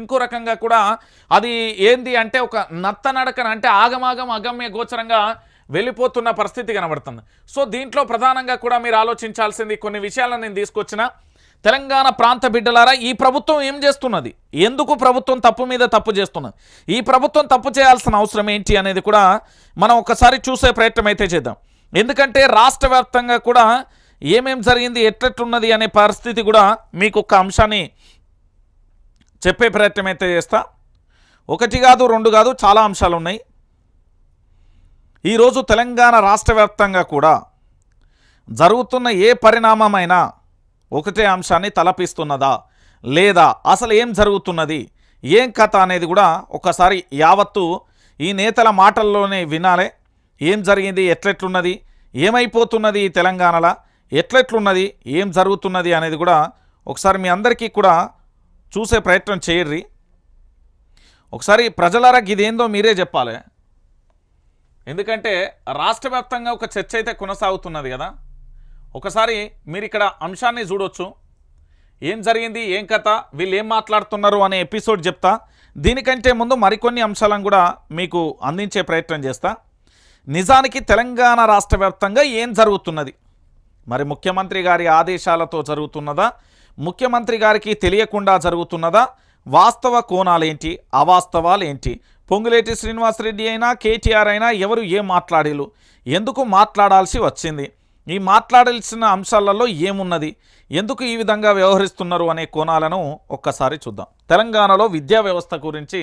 ఇంకో రకంగా కూడా అది ఏంది అంటే ఒక నత్త నడకన అంటే ఆగమాగం అగమ్య గోచరంగా వెళ్ళిపోతున్న పరిస్థితి కనబడుతుంది. సో దీంట్లో ప్రధానంగా కూడా మీరు ఆలోచించాల్సింది కొన్ని విషయాలను నేను తీసుకొచ్చిన. తెలంగాణ ప్రాంత బిడ్డలారా ఈ ప్రభుత్వం ఏం చేస్తున్నది? ఎందుకు ప్రభుత్వం తప్పు మీద తప్పు చేస్తున్నది? ఈ ప్రభుత్వం తప్పు చేయాల్సిన అవసరం ఏంటి అనేది కూడా మనం ఒకసారి చూసే ప్రయత్నం అయితే చేద్దాం. ఎందుకంటే రాష్ట్ర వ్యాప్తంగా కూడా ఏమేం జరిగింది ఎట్లెట్లున్నది అనే పరిస్థితి కూడా మీకు ఒక అంశాన్ని చెప్పే ప్రయత్నం అయితే చేస్తా. ఒకటి కాదు రెండు కాదు చాలా అంశాలు ఉన్నాయి. ఈరోజు తెలంగాణ రాష్ట్ర వ్యాప్తంగా కూడా జరుగుతున్న ఏ పరిణామమైనా ఒకటే అంశాన్ని తలపిస్తున్నదా? లేదా అసలు ఏం జరుగుతున్నది? ఏం కథ అనేది కూడా ఒకసారి యావత్తు ఈ నేతల మాటల్లోనే వినాలే. ఏం జరిగింది? ఎట్లెట్లున్నది? ఏమైపోతున్నది ఈ తెలంగాణలో? ఎట్లెట్లున్నది? ఏం జరుగుతున్నది అనేది కూడా ఒకసారి మీ అందరికీ కూడా చూసే ప్రయత్నం చేయర్రి. ఒకసారి ప్రజలారా ఇదేందో మీరే చెప్పాలి. ఎందుకంటే రాష్ట్ర వ్యాప్తంగా ఒక చర్చ అయితే కొనసాగుతున్నది కదా. ఒకసారి మీరు ఇక్కడ అంశాన్ని చూడొచ్చు. ఏం జరిగింది ఏం కథ వీళ్ళు ఏం మాట్లాడుతున్నారు అనే ఎపిసోడ్ చెప్తా. దీనికంటే ముందు మరికొన్ని అంశాలను కూడా మీకు అందించే ప్రయత్నం చేస్తా. నిజానికి తెలంగాణ రాష్ట్ర ఏం జరుగుతున్నది? మరి ముఖ్యమంత్రి గారి ఆదేశాలతో జరుగుతున్నదా? ముఖ్యమంత్రి గారికి తెలియకుండా జరుగుతున్నదా? వాస్తవ కోణాలేంటి? అవాస్తవాలేంటి? పొంగులేటి శ్రీనివాసరెడ్డి అయినా కేటీఆర్ అయినా ఎవరు ఏం మాట్లాడేలు ఎందుకు మాట్లాడాల్సి వచ్చింది? ఈ మాట్లాడాల్సిన అంశాలలో ఏమున్నది? ఎందుకు ఈ విధంగా వ్యవహరిస్తున్నారు అనే కోణాలను ఒక్కసారి చూద్దాం. తెలంగాణలో విద్యా వ్యవస్థ గురించి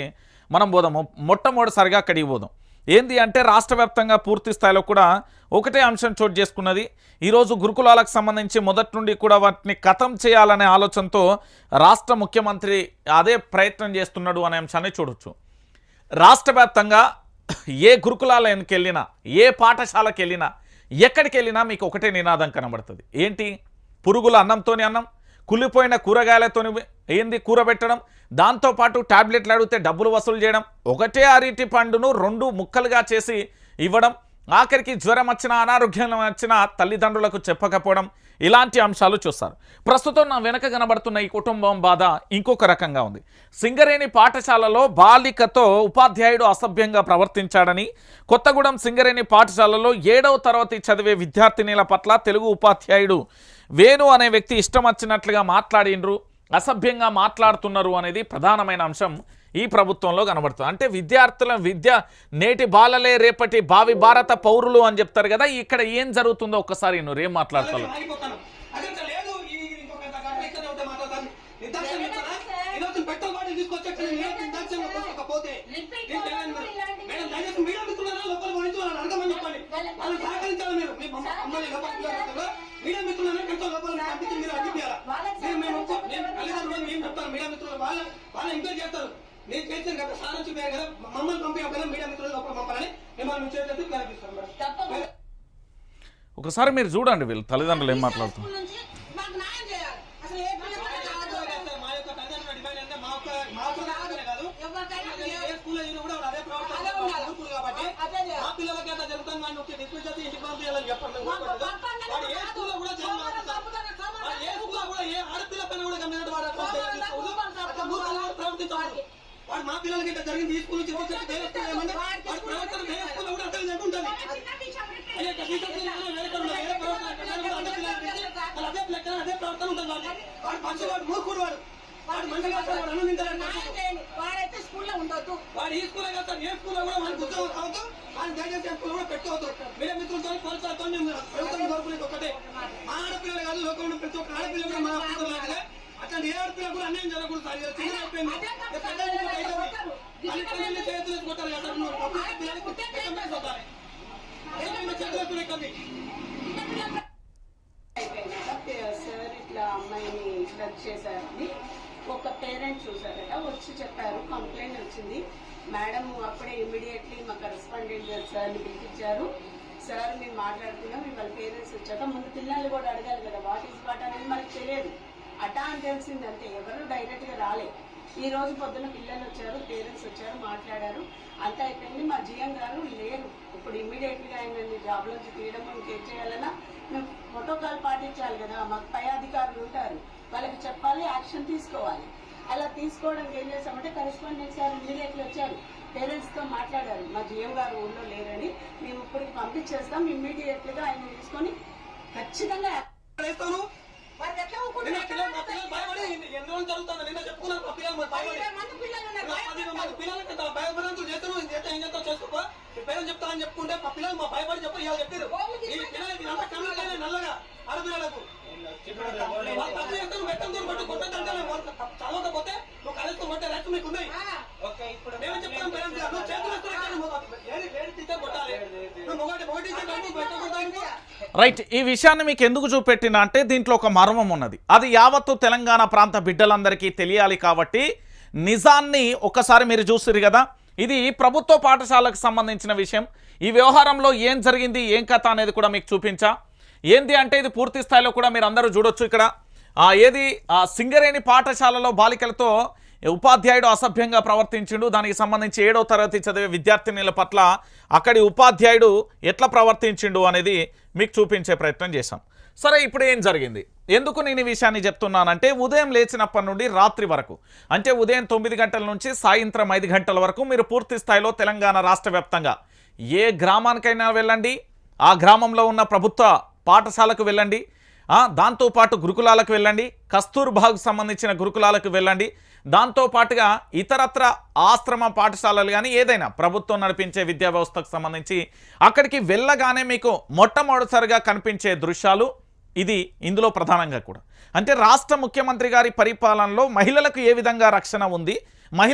మనం పోదాము మొట్టమొదటిసారిగా అక్కడికి పోదాం ఏంది అంటే రాష్ట్ర వ్యాప్తంగా పూర్తి స్థాయిలో కూడా ఒకటే అంశం చోటు చేసుకున్నది. ఈరోజు గురుకులాలకు సంబంధించి మొదటి నుండి కూడా వాటిని కథం చేయాలనే ఆలోచనతో రాష్ట్ర ముఖ్యమంత్రి అదే ప్రయత్నం చేస్తున్నాడు అనే అంశాన్ని చూడొచ్చు. రాష్ట్ర ఏ గురుకులాలకి వెళ్ళినా ఏ పాఠశాలకు వెళ్ళినా ఎక్కడికి వెళ్ళినా మీకు ఒకటే నినాదం కనబడుతుంది. ఏంటి? పురుగుల అన్నంతోని అన్నం కుళ్ళిపోయిన కూరగాయలతోని ఏంది కూర పెట్టడం దాంతోపాటు టాబ్లెట్లు అడిగితే డబ్బులు వసూలు చేయడం. ఒకటే అరటి పండును రెండు ముక్కలుగా చేసి ఇవ్వడం. ఆఖరికి జ్వరం వచ్చినా అనారోగ్యం వచ్చినా తల్లిదండ్రులకు చెప్పకపోవడం ఇలాంటి అంశాలు చూస్తారు. ప్రస్తుతం నా వెనక కనబడుతున్న ఈ కుటుంబం బాధ ఇంకొక రకంగా ఉంది. సింగరేణి పాఠశాలలో బాలికతో ఉపాధ్యాయుడు అసభ్యంగా ప్రవర్తించాడని కొత్తగూడెం సింగరేణి పాఠశాలలో ఏడవ తరగతి చదివే విద్యార్థినిల పట్ల తెలుగు ఉపాధ్యాయుడు వేణు అనే వ్యక్తి ఇష్టం వచ్చినట్లుగా మాట్లాడిండ్రు. అసభ్యంగా మాట్లాడుతున్నారు అనేది ప్రధానమైన అంశం ఈ ప్రభుత్వంలో కనబడుతుంది. అంటే విద్యార్థుల విద్య నేటి బాలలే రేపటి భావి భారత పౌరులు అని చెప్తారు కదా ఇక్కడ ఏం జరుగుతుందో ఒక్కసారి నువ్వు ఏం మాట్లాడతావు? మేడం. దయచేసి మీడియా లోపల చెప్పండి. సహకరించాలి మీరు. మీ చేసాను కదా సార్ నుంచి కదా. మమ్మల్ని పంపించకపోయినా మీడియా మిత్రులు లోపల పంపాలని మిమ్మల్ని కనిపిస్తాను మేడం. ఒకసారి మీరు చూడండి వీళ్ళు తల్లిదండ్రులు ఏం మాట్లాడుతున్నారు కాదు. కాదు. చెప్పండి. వాడు స్కూల్లో స్కూల్లో మా పిల్లలకి ఇట్లా జరిగింది ఈ స్కూల్ నుంచి ఏమంటే వాడి ప్రవర్తన వేరే స్కూల్లో కూడా అట్లనే జరుగుతుంది అదే ప్రవర్తన అదే ప్రవర్తన ఉంటుంది వాడి వాడు మంచి వాడు మూర్ఖుడు వాడు. వాడు మంచిగా వాడు అన్నం వాడైతే స్కూల్లో ఉండొద్దు. వాడు ఈ స్కూల్ కాదు సార్ ఏ స్కూల్లో కూడా మనకు ఉద్యోగం కావద్దు ఆయన దయచేసి స్కూల్ కూడా పెట్టుకోవద్దు. మీరే మిత్రులతో పోలీసులతో మేము ప్రభుత్వం కోరుకునేది ఒకటే మా ఆడపిల్లలు కాదు లోకంలో ప్రతి ఒక్క ఆడపిల్ల కూడా మా ఆడపిల్లలు లాగానే. అట్లాంటి ఏ ఆడపిల్ల కూడా అన్యాయం జరగకూడదు సార్. చిన్న అయిపోయింది. ఇక చేతులు కొట్టాలి సార్ నువ్వు సార్ ఇట్లా అమ్మాయిని ఇట్లా చేశారని ఒక పేరెంట్ చూసారట వచ్చి చెప్పారు కంప్లైంట్ వచ్చింది మేడం అప్పుడే ఇమీడియట్లీ మా కరెస్పాండెంట్ గారు సార్ని పిలిపించారు సార్ మేము మాట్లాడుకున్నాం వాళ్ళ పేరెంట్స్ వచ్చాక ముందు పిల్లల్ని కూడా అడగాలి కదా వాట్ ఈస్ వాట్ అనేది మనకు తెలియదు అటా అని తెలిసింది ఎవరు డైరెక్ట్గా రాలే ఈ రోజు పొద్దున పిల్లలు వచ్చారు పేరెంట్స్ వచ్చారు మాట్లాడారు. అంతా అయిపోయింది. మా జిఎం గారు లేరు. ఇప్పుడు ఇమ్మీడియట్గా ఆయన జాబ్ నుంచి తీయడం ఇంకేం చేయాలన్నా మేము ప్రోటోకాల్ పాటించాలి కదా. మాకు పై అధికారులు ఉంటారు. వాళ్ళకి చెప్పాలి యాక్షన్ తీసుకోవాలి. అలా తీసుకోవడానికి ఏం చేస్తామంటే కరెస్పాండెంట్ గారు ఇమీడియట్లీ వచ్చారు. పేరెంట్స్తో మాట్లాడారు. మా జిఎం గారు ఊళ్ళో లేరని మేము ఇప్పటికి పంపించేస్తాం. ఇమ్మీడియట్గా ఆయన తీసుకొని ఖచ్చితంగా ఎన్ని రోజులు జరుగుతుంది? నిన్న చెప్పుకున్నాను పిల్లలు పిల్లలకి భయపడంతులు చేస్తాను చేసుకోపో. చెప్పుకుంటే మా పిల్లలు మా భయపడి ఇలా చెప్పారు ఈ పిల్లలకి నల్లగా ఆడపిల్లలకు చదవకపోతే నువ్వు కొట్టే రైతు మీకు ఉన్నాయి మేము చెప్తాం పేరెంట్స్ నువ్వు చేతులు లేడీ టీచర్ కొట్టాలి. నువ్వు మొగటి మొగటి టీచర్ కొట్టాలి రైట్ ఈ విషయాన్ని మీకు ఎందుకు చూపెట్టినా అంటే దీంట్లో ఒక మర్మం ఉన్నది. అది యావత్తు తెలంగాణ ప్రాంత బిడ్డలందరికీ తెలియాలి కాబట్టి నిజాన్ని ఒకసారి మీరు చూసిరు కదా. ఇది ప్రభుత్వ పాఠశాలకు సంబంధించిన విషయం. ఈ వ్యవహారంలో ఏం జరిగింది ఏం కథ అనేది కూడా మీకు చూపించా. ఏంది అంటే ఇది పూర్తి స్థాయిలో కూడా మీరు అందరూ చూడొచ్చు ఇక్కడ. ఏది? ఆ సింగరేణి పాఠశాలలో బాలికలతో ఉపాధ్యాయుడు అసభ్యంగా ప్రవర్తించిండు. దానికి సంబంధించి ఏడో తరగతి చదివే విద్యార్థినిల పట్ల అక్కడి ఉపాధ్యాయుడు ఎట్లా ప్రవర్తించిండు అనేది మీకు చూపించే ప్రయత్నం చేశాం. సరే ఇప్పుడు ఏం జరిగింది? ఎందుకు నేను ఈ విషయాన్ని చెప్తున్నానంటే ఉదయం లేచినప్పటి నుండి రాత్రి వరకు అంటే ఉదయం తొమ్మిది గంటల నుంచి సాయంత్రం ఐదు గంటల వరకు మీరు పూర్తి స్థాయిలో తెలంగాణ రాష్ట్ర ఏ గ్రామానికైనా వెళ్ళండి. ఆ గ్రామంలో ఉన్న ప్రభుత్వ పాఠశాలకు వెళ్ళండి. దాంతోపాటు గురుకులాలకు వెళ్ళండి. కస్తూర్బాగ్ సంబంధించిన గురుకులాలకు వెళ్ళండి. దాంతోపాటుగా ఇతరత్ర ఆశ్రమ పాఠశాలలు కానీ ఏదైనా ప్రభుత్వం నడిపించే విద్యా వ్యవస్థకు సంబంధించి అక్కడికి వెళ్ళగానే మీకు మొట్టమొదటిసారిగా కనిపించే దృశ్యాలు ఇది ఇందులో ప్రధానంగా కూడా. అంటే రాష్ట్ర ముఖ్యమంత్రి గారి పరిపాలనలో మహిళలకు ఏ విధంగా రక్షణ ఉంది? మహిళ